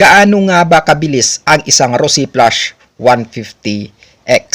Gaano nga ba kabilis ang isang Rossi Flash 150X?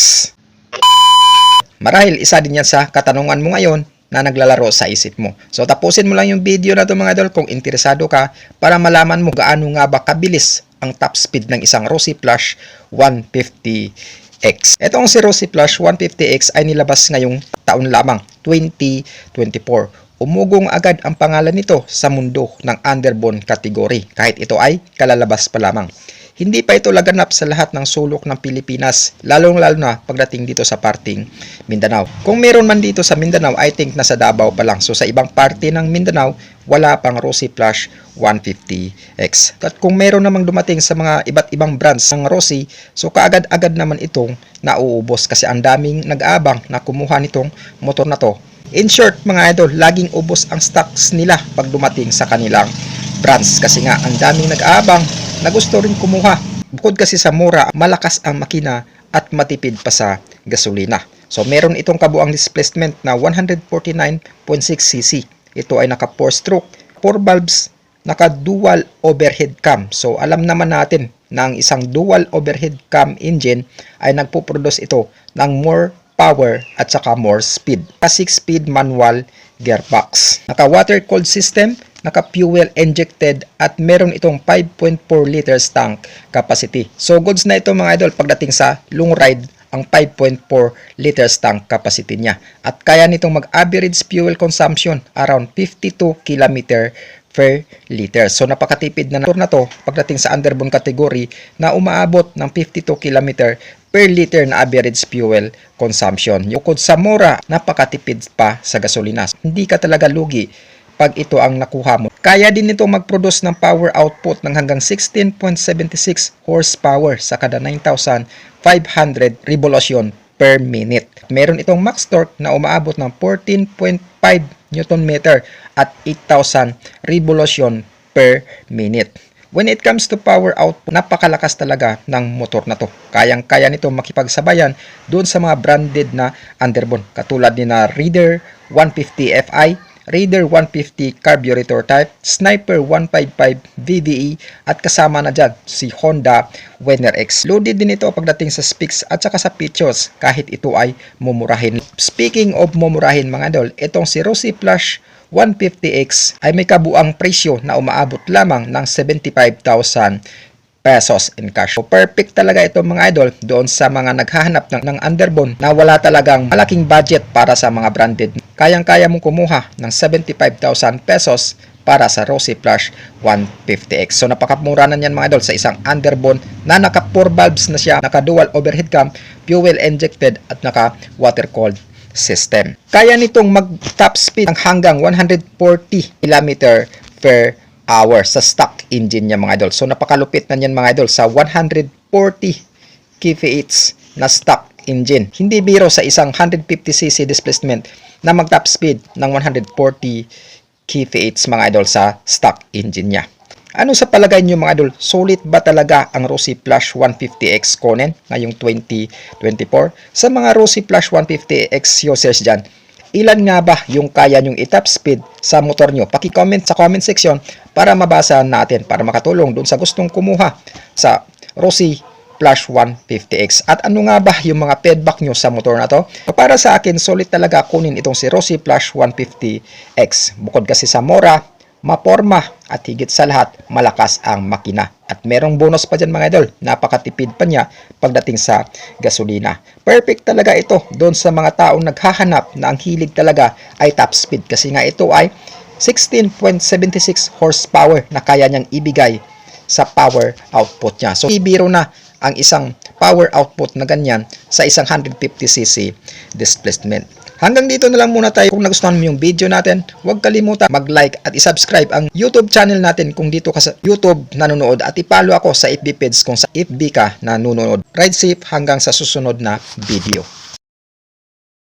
Marahil isa din yan sa katanungan mo ngayon na naglalaro sa isip mo. So tapusin mo lang yung video na to mga idol kung interesado ka para malaman mo gaano nga ba kabilis ang top speed ng isang Rossi Flash 150X. Itong si Rossi Flash 150X ay nilabas ngayong taon lamang, 2024 umugong agad ang pangalan nito sa mundo ng underbone category kahit ito ay kalalabas pa lamang. Hindi pa ito laganap sa lahat ng sulok ng Pilipinas, lalong-lalo na pagdating dito sa parting Mindanao. Kung meron man dito sa Mindanao, I think nasa Davao pa lang. So sa ibang parte ng Mindanao, wala pang Rossi Flash 150X. At kung meron namang dumating sa mga iba't ibang brands ng Rossi, so kaagad-agad naman itong nauubos kasi ang daming nag-aabang na kumuha nitong motor na to In short, mga idol, laging ubos ang stocks nila pag dumating sa kanilang brands kasi nga ang daming nag-aabang na gusto rin kumuha. Bukod kasi sa mura, malakas ang makina at matipid pa sa gasolina. So meron itong kabuang displacement na 149.6cc. Ito ay naka 4 stroke, 4 valves, naka dual overhead cam. So alam naman natin na ang isang dual overhead cam engine ay nagpo-produce ito ng more power at saka more speed. Naka 6-speed manual gearbox. Naka water cooled system, naka fuel injected at meron itong 5.4 liters tank capacity. So goods na ito mga idol pagdating sa long ride ang 5.4 liters tank capacity niya. At kaya nitong mag-average fuel consumption around 52 km per liter. So napakatipid na na to pagdating sa underbone category na umaabot ng 52 km per liter na average fuel consumption. Bukod sa mura, napakatipid pa sa gasolina. Hindi ka talaga lugi pag ito ang nakuha mo. Kaya din ito mag-produce ng power output ng hanggang 16.76 horsepower sa kada 9,500 revolution per minute. Meron itong max torque na umaabot ng 14.5 Newton meter at 8,000 revolution per minute. When it comes to power output, napakalakas talaga ng motor na to. Kayang-kaya nito makipagsabayan doon sa mga branded na underbone katulad ni na Reader 150 Fi, Raider 150 carburetor type, Sniper 155 VVE at kasama na dyan si Honda Winner X. Loaded din ito pagdating sa specs at saka sa features kahit ito ay mumurahin. Speaking of mumurahin mga dol, itong si Rossi Flash 150X ay may kabuang presyo na umaabot lamang ng 75,000 pesos in cash. So perfect talaga ito mga idol doon sa mga naghahanap ng, ng underbone na wala talagang malaking budget para sa mga branded. Kayang-kaya mong kumuha ng 75,000 pesos para sa Rossi Flash 150X. So napakamura na niyan mga idol sa isang underbone na naka 4 valves na siya, naka dual overhead cam, fuel injected at naka water cooled system. Kaya nitong mag top speed ng hanggang 140 km per hour sa stock engine niya mga idol. So napakalupit na niyan mga idol sa 140 kVH na stock engine. Hindi biro sa isang 150cc displacement na mag top speed ng 140 kVH mga idol sa stock engine niya. Ano sa palagay niyo mga idol? Solid ba talaga ang Rossi Flash 150X Conan ngayong 2024? Sa mga Rossi Flash 150X users dyan, ilan nga ba yung kaya nyong i-top speed sa motor nyo? Paki-comment sa comment section para mabasa natin, para makatulong dun sa gustong kumuha sa Rossi Flash 150X. At ano nga ba yung mga feedback nyo sa motor na to? Para sa akin, solid talaga kunin itong si Rossi Flash 150X. Bukod kasi sa mora, maporma at higit sa lahat, malakas ang makina. At merong bonus pa dyan mga idol, napakatipid pa niya pagdating sa gasolina. Perfect talaga ito doon sa mga taong naghahanap na ang hilig talaga ay top speed kasi nga ito ay 16.76 horsepower na kaya niyang ibigay sa power output niya. So, ibiro na ang isang power output na ganyan sa isang 150cc displacement. Hanggang dito na lang muna tayo. Kung nagustuhan mo yung video natin, huwag kalimutan mag-like at isubscribe ang YouTube channel natin kung dito ka sa YouTube nanonood at ipalo ako sa FB page kung sa FB ka nanonood. Ride safe hanggang sa susunod na video.